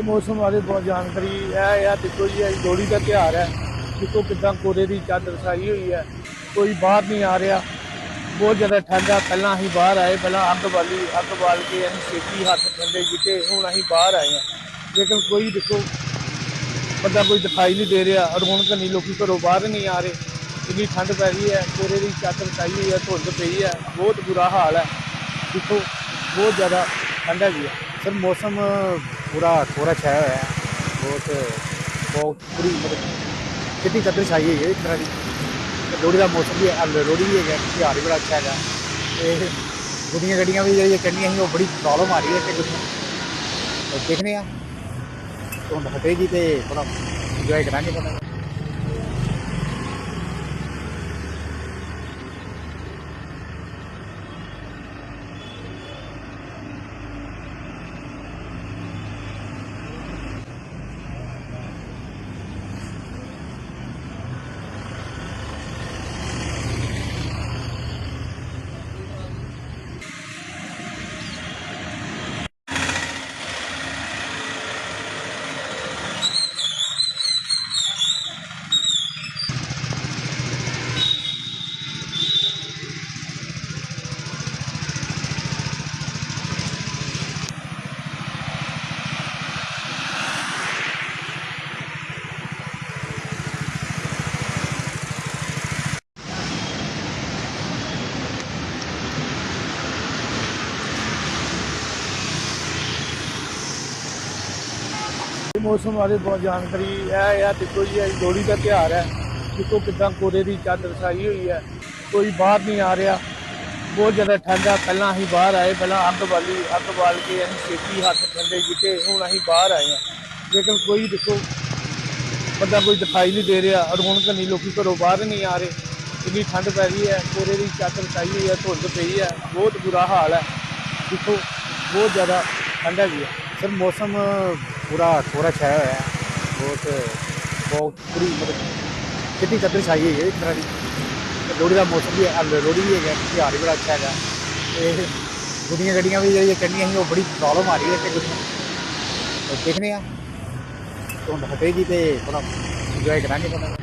ਮੌਸਮ ਬਾਰੇ ਬਹੁਤ ਜਾਣਕਾਰੀ ਇਹ ਆ ਦੇਖੋ ਜੀ, ਇਹ ਲੋਹੜੀ ਦਾ ਤਿਉਹਾਰ ਹੈ। ਦੇਖੋ ਕਿਦਾਂ ਕੋਰੇ ਦੀ ਚਾਦਰ ਛਾਈ ਹੋਈ ਹੈ। ਕੋਈ ਬਾਹਰ ਨਹੀਂ ਆ ਰਿਹਾ। ਬਹੁਤ ਜ਼ਿਆਦਾ ਠੰਡਾ ਪਹਿਲਾਂ ਅਸੀਂ ਬਾਹਰ ਆਏ, ਪਹਿਲਾਂ ਅੱਗ ਬਾਲੀ, ਅੱਗ ਬਾਲ ਕੇ ਅਸੀਂ ਛੇਤੀ ਹੱਥ ਠੰਡੇ ਕੀਤੇ ਹੁਣ ਅਸੀਂ ਬਾਹਰ ਆਏ ਹਾਂ। ਲੇਕਿਨ ਕੋਈ ਦੇਖੋ, ਬੰਦਾ ਕੋਈ ਦਿਖਾਈ ਨਹੀਂ ਦੇ ਰਿਹਾ। ਰੌਣਕ ਨਹੀਂ, ਲੋਕੀ ਘਰੋਂ ਬਾਹਰ ਨਹੀਂ ਆ ਰਹੇ। ਇੰਨੀ ਠੰਡ ਪੈ ਰਹੀ ਹੈ, ਕੋਰੇ ਦੀ ਚਾਦਰ ਛਾਈ ਹੋਈ ਹੈ, ਧੁੰਦ ਪਈ ਹੈ। ਬਹੁਤ ਬੁਰਾ ਹਾਲ ਹੈ। ਦੇਖੋ, ਬਹੁਤ ਜ਼ਿਆਦਾ ਠੰਡ ਹੈਗੀ ਹੈ। ਸਰ, ਮੌਸਮ ਪੂਰਾ ਕੋਰਾ ਛਾਇਆ ਹੋਇਆ ਹੈ। ਬਹੁਤ ਬਹੁਤ ਪੂਰੀ ਮਤਲਬ ਕਿੰਨੀ ਕਦਰ ਛਾਈ ਹੋਈ ਹੈ ਇਸ ਤਰ੍ਹਾਂ ਦੀ। ਤੇ ਲੋਹੜੀ ਦਾ ਮੌਸਮ ਵੀ ਹੈ ਲੋਹੜੀ ਵੀ ਹੈਗਾ, ਤਿਉਹਾਰ ਵੀ ਬੜਾ ਅੱਛਾ ਹੈਗਾ। ਤੇ ਗੁੱਡੀਆਂ ਗੱਡੀਆਂ ਵੀ ਜਿਹੜੀਆਂ ਚੰਗੀਆਂ ਸੀ, ਉਹ ਬੜੀ ਪ੍ਰੋਬਲਮ ਆ ਰਹੀ ਹੈ ਤੇ ਗੁੱਡੀਆਂ ਤੇ ਆ ਹੁਣ ਹਟੇਗੀ ਤੇ ਥੋੜਾ ਇੰਜੋਏ ਕਰਾਂਗੇ। ਥੋੜਾ ਮੌਸਮ ਬਾਰੇ ਬਹੁਤ ਜਾਣਕਾਰੀ ਇਹ ਆ ਦੇਖੋ ਜੀ, ਇਹ ਲੋਹੜੀ ਦਾ ਤਿਉਹਾਰ ਹੈ। ਦੇਖੋ ਕਿਦਾਂ ਕੋਰੇ ਦੀ ਚਾਦਰ ਛਾਈ ਹੋਈ ਹੈ। ਕੋਈ ਬਾਹਰ ਨਹੀਂ ਆ ਰਿਹਾ। ਬਹੁਤ ਜ਼ਿਆਦਾ ਠੰਡਾ, ਪਹਿਲਾਂ ਅਸੀਂ ਬਾਹਰ ਆਏ, ਪਹਿਲਾਂ ਅੱਗ ਬਾਲੀ, ਅੱਗ ਬਾਲ ਕੇ ਅਸੀਂ ਛੇਤੀ ਹੱਥ ਠੰਡੇ ਕੀਤੇ ਹੁਣ ਅਸੀਂ ਬਾਹਰ ਆਏ ਹਾਂ। ਲੇਕਿਨ ਕੋਈ ਦੇਖੋ, ਬੰਦਾ ਕੋਈ ਦਿਖਾਈ ਨਹੀਂ ਦੇ ਰਿਹਾ। ਰੌਣਕ ਨਹੀਂ ਲੋਕੀ ਘਰੋਂ ਬਾਹਰ ਨਹੀਂ ਆ ਰਹੇ। ਇੰਨੀ ਠੰਡ ਪੈ ਰਹੀ ਹੈ, ਕੋਰੇ ਦੀ ਚਾਦਰ ਛਾਈ ਹੋਈ ਹੈ, ਧੁੰਦ ਪਈ ਹੈ। ਬਹੁਤ ਬੁਰਾ ਹਾਲ ਹੈ। ਦੇਖੋ, ਬਹੁਤ ਜ਼ਿਆਦਾ ਠੰਡ ਵੀ ਹੈ। ਸਰ, ਮੌਸਮ ਪੂਰਾ ਕੋਰਾ ਛਾਇਆ ਹੋਇਆ ਹੈ। ਬਹੁਤ ਬਹੁਤ ਪੂਰੀ ਮਤਲਬ ਕਿੰਨੀ ਕਦਰ ਛਾਈ ਹੋਈ ਹੈ ਇਸ ਤਰ੍ਹਾਂ ਦੀ। ਤੇ ਲੋਹੜੀ ਦਾ ਮੌਸਮ ਵੀ ਹੈ ਲੋਹੜੀ ਵੀ ਹੈਗਾ ਤਿਉਹਾਰ ਵੀ ਬੜਾ ਅੱਛਾ ਹੈਗਾ। ਤੇ ਗੁੱਡੀਆਂ ਗੱਡੀਆਂ ਵੀ ਜਿਹੜੀਆਂ ਚੰਗੀਆਂ ਸੀ, ਉਹ ਬੜੀ ਪ੍ਰੋਬਲਮ ਆ ਰਹੀ ਹੈ ਤੇ ਗੁੱਡੀਆਂ ਤੇ ਦੇਖਦੇ ਆ ਹੁਣ ਹਟੇਗੀ ਤੇ ਥੋੜਾ ਇੰਜੋਏ ਕਰਾਂਗੇ। ਥੋੜਾ